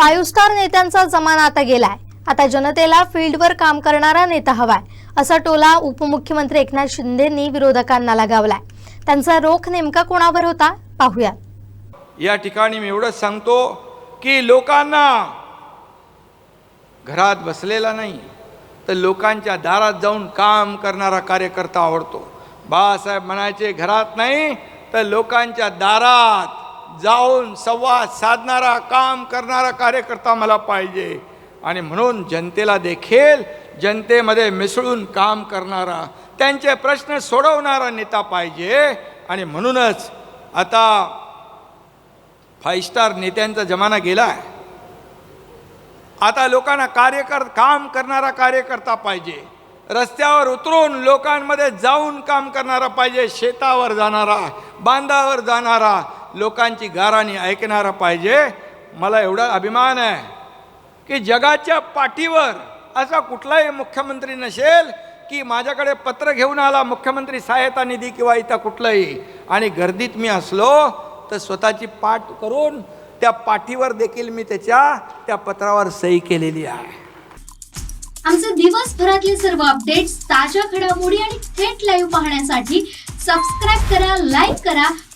Five star नेत्यांचा जमाना आता गेलाय. आता जनतेला फील्डवर काम करणारा नेता हवाय असा टोला उपमुख्यमंत्री एकनाथ शिंदेंनी विरोधकांना लगावलाय. त्यांचा रोख नेमका कोणावर होता? पाहूया या ठिकाणी मी एवढंच सांगतो की लोकांना घरात बसलेला नाही तर लोकांच्या दारात जाऊन काम करणारा कार्यकर्ता आवडतो. बाळासाहेब म्हणायचे घरात नाही तर लोकांच्या दारात जाऊन संवाद साधणारा काम करणारा कार्यकर्ता मला पाहिजे. आणि म्हणून जनतेला देखील जनतेमध्ये मिसळून काम करणारा त्यांचे प्रश्न सोडवणारा नेता पाहिजे. आणि म्हणूनच आता फाईव्ह स्टार नेत्यांचा जमाना गेला आहे आता लोकांना कार्यकर काम करणारा कार्यकर्ता पाहिजे. रस्त्यावर उतरून लोकांमध्ये जाऊन काम करणारा पाहिजे. शेतावर जाणारा बांधावर जाणारा लोकांची गाराणी ऐकणारा पाहिजे. मला एवढा अभिमान आहे की जगाच्या पाठीवर असा कुठलाही मुख्यमंत्री नसेल की माझ्याकडे पत्र घेऊन आला मुख्यमंत्री सहायता निधी किंवा इथं कुठलंही. आणि गर्दीत मी असलो तर स्वतःची पाठ करून त्या पाठीवर देखील मी त्याच्या त्या पत्रावर सही केलेली आहे. आमचे दिवसभरातले सर्व अपडेट्स ताज्या घडामोडी आणि थेट लाईव्ह पाहण्यासाठी सबस्क्राईब करा लाईक करा